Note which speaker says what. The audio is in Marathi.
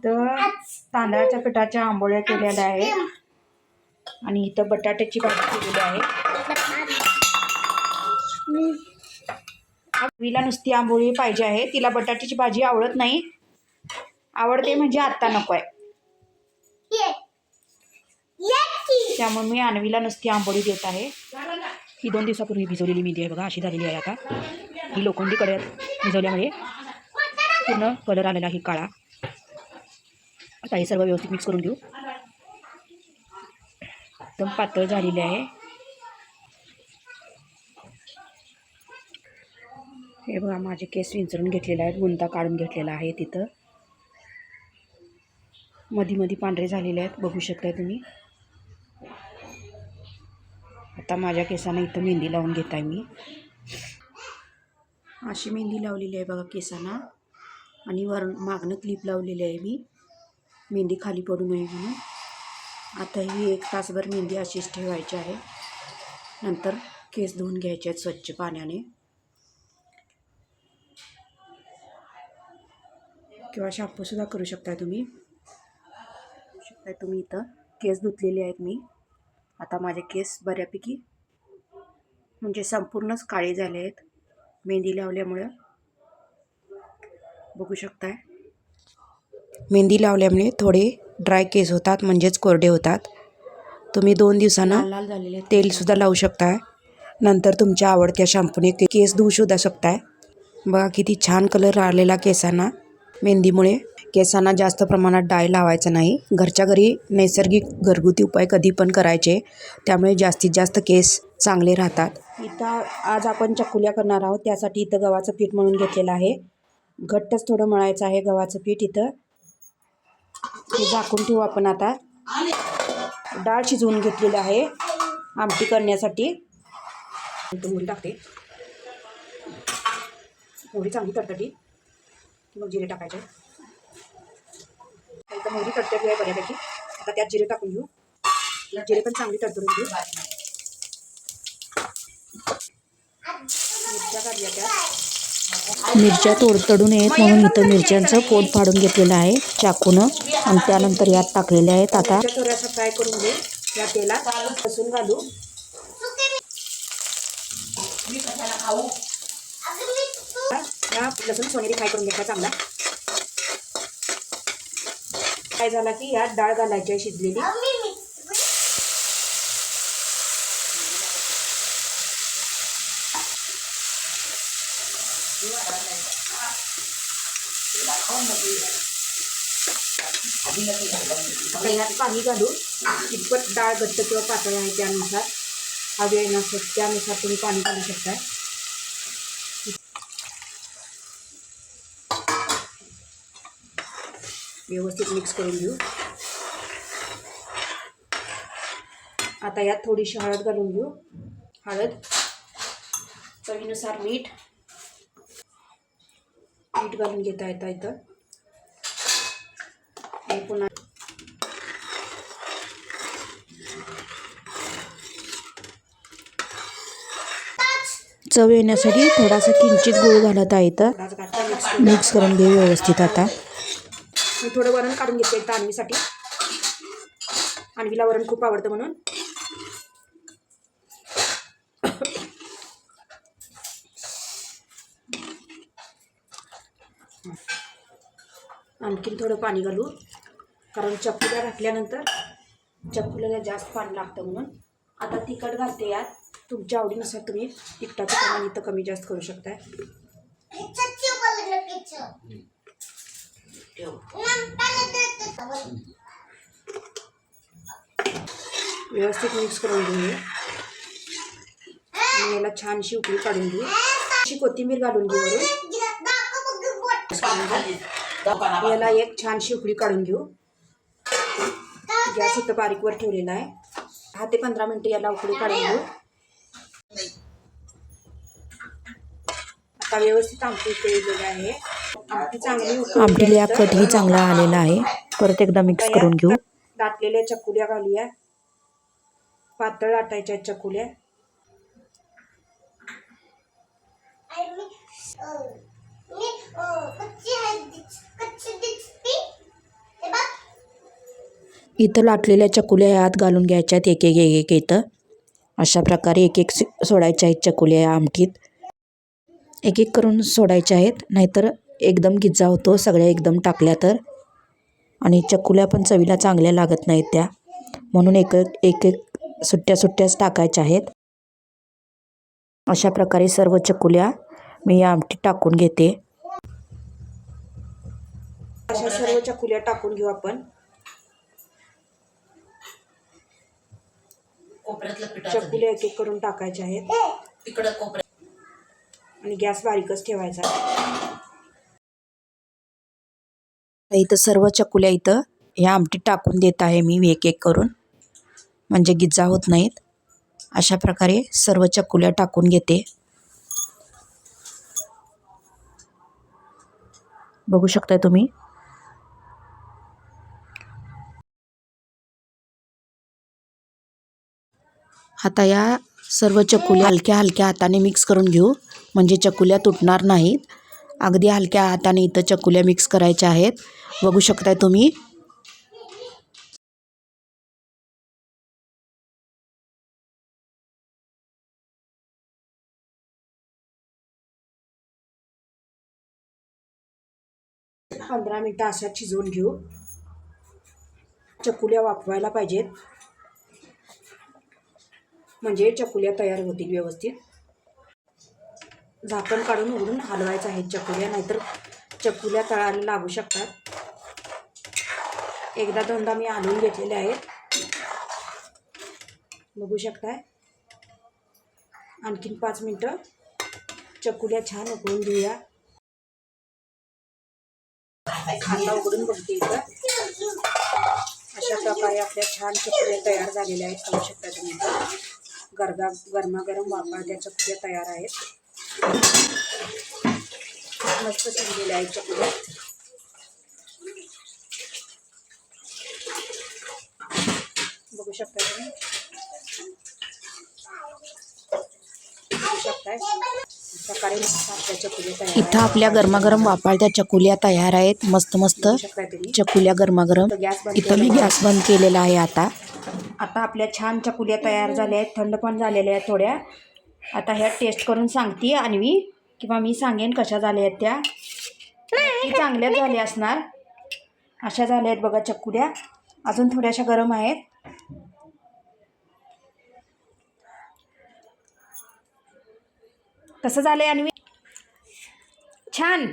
Speaker 1: इथं तांदळाच्या पिठाच्या आंबोळ्या केलेल्या आहेत. आणि इथं बटाट्याची भाजी केलेली आहे. आवीला नुसती आंबोळी पाहिजे आहे. तिला बटाट्याची भाजी आवडत नाही. आवडते म्हणजे आत्ता नको आहे. त्यामुळे मी आणवीला नुसती आंबोळी देत आहे. ही दोन दिवसापूर्वी भिजवलेली मेथी आहे बघा अशी झालेली आहे आता. ही लोखंडी कड्यात भिजवल्यामुळे पूर्ण कलर आलेला आहे काळा. आता हे सर्व व्यवस्थित मिक्स करून घेऊ. एकदम पातळ झालेली आहे. हे बघा माझे केस विंचरून घेतलेले आहेत गुंता काढून घेतलेला आहे तिथं. मधी मधी पांढरे झालेले आहेत बघू शकताय तुम्ही. आता माझ्या केसांना इथं मेहंदी लावून घेत आहे मी. अशी मेहंदी लावलेली आहे बघा केसांना. आणि वर मागणं क्लिप लावलेली आहे मी. मेहंदी खाली पडू नये म्हणून. आता ही एक तासभर मेहंदी अशीच ठेवायची आहे. नंतर केस धुवून घ्यायचे आहेत स्वच्छ पाण्याने. किंवा शॅम्पूसुद्धा करू शकताय तुम्ही. करू शकताय तुम्ही इथं. केस धुतलेले आहेत मी. आता माझे केस बऱ्यापैकी म्हणजे संपूर्णच काळे झाले आहेत. मेहंदी लावल्यामुळं. बघू शकताय. मेहंदी लावल्यामुळे थोडे ड्राय केस होतात म्हणजेच कोरडे होतात. तुम्ही दोन दिवसांना लाल झालेले तेलसुद्धा लावू शकताय. नंतर तुमच्या आवडत्या शॅम्पूने केस धुवूसुद्धा शकताय. बघा किती छान कलर आलेला केसांना. मेहंदीमुळे केसांना जास्त प्रमाणात डाय लावायचं नाही. घरच्या घरी नैसर्गिक घरगुती उपाय कधी पण करायचे. त्यामुळे जास्तीत जास्त केस चांगले राहतात. इथं आज आपण चकुल्या करणार आहोत. त्यासाठी इथं गव्हाचं पीठ मळून घेतलेलं आहे. घट्टच थोडं मळायचं आहे गव्हाचं पीठ इथं. झाकून ठेवू आपण आता. डाळ शिजवून घेतलेली आहे. आमटी करण्यासाठी. मोहरी टाकते. मोहरी चांगली तडतडी मग जिरे टाकायचे. इथं मोहरी तडतडली आहे बऱ्यापैकी. आता त्यात जिरे टाकून घेऊ. जिरे पण चांगली तडतडून घेऊ. मिरच्या काढल्या
Speaker 2: मिरच्या तोडतडू नयेत म्हणून इथं मिरच्यांचं पोट फाडून घेतलेलं आहे चाकूनं. आणि त्यानंतर यात टाकलेले आहेत आता.
Speaker 1: फ्राय करून घेऊ या तेलात लसूण घालू. लसूण सोनेरी फ्राय करून घ्यायचा चांगला. काय झाला की यात डाळ घालायची आहे शिजलेली. आता यात पाणी घालू कितपत डाळ घट्ट किंवा पातळ आहे त्यानुसार. हवे नसत त्यानुसार तुम्ही पाणी घालू शकताय. व्यवस्थित मिक्स करून घेऊ. आता यात थोडीशी हळद घालून घेऊ. हळद चवीनुसार मीठ मीठ घालून घेता येतं इथं. आणि पुन्हा
Speaker 2: चव येण्यासाठी थोडासा किंचित गुळ घालत आहे
Speaker 1: घातला मिक्स करून
Speaker 2: घेऊ व्यवस्थित आता.
Speaker 1: मी थोडं वरण काढून घेते आणवीसाठी आणवीला वरण खूप आवडतं म्हणून. आणखीन थोडं पाणी घालू. कारण चकुल्या घातल्यानंतर चकुल्याला जास्त पाणी लागतं म्हणून. आता तिखट घालते यात तुमच्या आवडीनुसार तुम्ही तिखटाचं प्रमाण इथं कमी जास्त करू शकताय. व्यवस्थित मिक्स करून घेऊया. याला छानशी उकळी काढून घेऊ. अशी कोथिंबीर घालून घेऊ याला एक छानशी उकळी काढून घेऊ. गॅस इथं बारीकवर ठेवलेला आहे. दहा ते पंधरा मिनटं याला उकळी काढून घेऊ. आता व्यवस्थित आमटी केलेली आहे. आमटी चांगली
Speaker 2: आमटीला कटही चांगला आलेला आहे. परत एकदा मिक्स करून घेऊ.
Speaker 1: दाटलेल्या चकुल्या घालूया. पातळ लाटायच्या
Speaker 2: इथं लाटलेल्या चकुल्या आत घालून घ्यायच्या आहेत एक एक एक एक इथं. अशा प्रकारे एक एक सोडायच्या आहेत चकुल्या या आमटीत एक एक करून सोडायच्या आहेत नाहीतर एकदम गिज्जा होतो सगळ्या एकदम टाकल्या तर. आणि चकुल्या पण चवीला चांगल्या लागत नाहीत त्या. म्हणून एक एक एक सुट्ट्या सुट्ट्याच टाकायच्या आहेत. अशा प्रकारे सर्व चकुल्या मी या आमटीत टाकून घेते.
Speaker 1: अशा सर्व चकुल्या टाकून घेऊ आपण. चकुल्या एक एक करून टाकायच्या आहेत.
Speaker 3: तिकडं कोपऱ्यात
Speaker 1: आणि गॅस बारीकच ठेवायचा.
Speaker 2: इथं सर्व चकुल्या इथं ह्या आमटीत टाकून देत आहे मी एक एक करून. म्हणजे गिज्जा होत नाहीत. अशा प्रकारे सर्व चकुल्या टाकून घेते. बघू शकताय तुम्ही. आता या सर्व चकुल्या हलक्या हलक्या हाताने मिक्स करून घेऊ. म्हणजे चकुल्या तुटणार नाहीत. अगदी हलक्या हाताने इथं चकुल्या मिक्स करायच्या आहेत. बघू शकताय तुम्ही.
Speaker 1: पंधरा मिनटं अशा शिजवून घेऊ. चकुल्या वाफवायला पाहिजेत. म्हणजे चकुल्या तयार होतील व्यवस्थित. झाकण काढून उघडून हलवायचं आहे चकुल्या नाहीतर चकुल्या तळाला लागू शकतात. एकदा दोनदा मी हलवून घेतलेले आहेत. बघू शकताय. आणखीन पाच मिनटं. चकुल्या छान उकळून घेऊया. खाता उघडून बघते इथं. अशा प्रकारे आपल्या छान चकुल्या तयार झालेल्या आहेत खाऊ शकता तुम्ही. गरगा गरमागरम वापरल्या चकुल्या तयार आहेत. मस्त शिजलेल्या आहेत चकुल्या. बघू शकता तुम्ही? बघू शकताय?
Speaker 2: इथं आपल्या गरमागरम वापाळत्या चकुल्या तयार आहेत. मस्त मस्त चकुल्या गरमागरम.
Speaker 1: तर गॅस बंद
Speaker 2: इथं मी गॅस बंद केलेला आहे आता.
Speaker 1: आता आपल्या छान चकुल्या तयार झाल्या आहेत. थंड पण झालेल्या आहेत थोड्या. आता ह्या टेस्ट करून सांगते अन्वी किंवा मी सांगेन कशा झाल्या आहेत त्या. नक्की चांगल्याच झाल्या असणार. अशा झाल्या आहेत बघा चकुल्या. अजून थोड्याशा गरम आहेत. कसं झालंय अन्वी छान.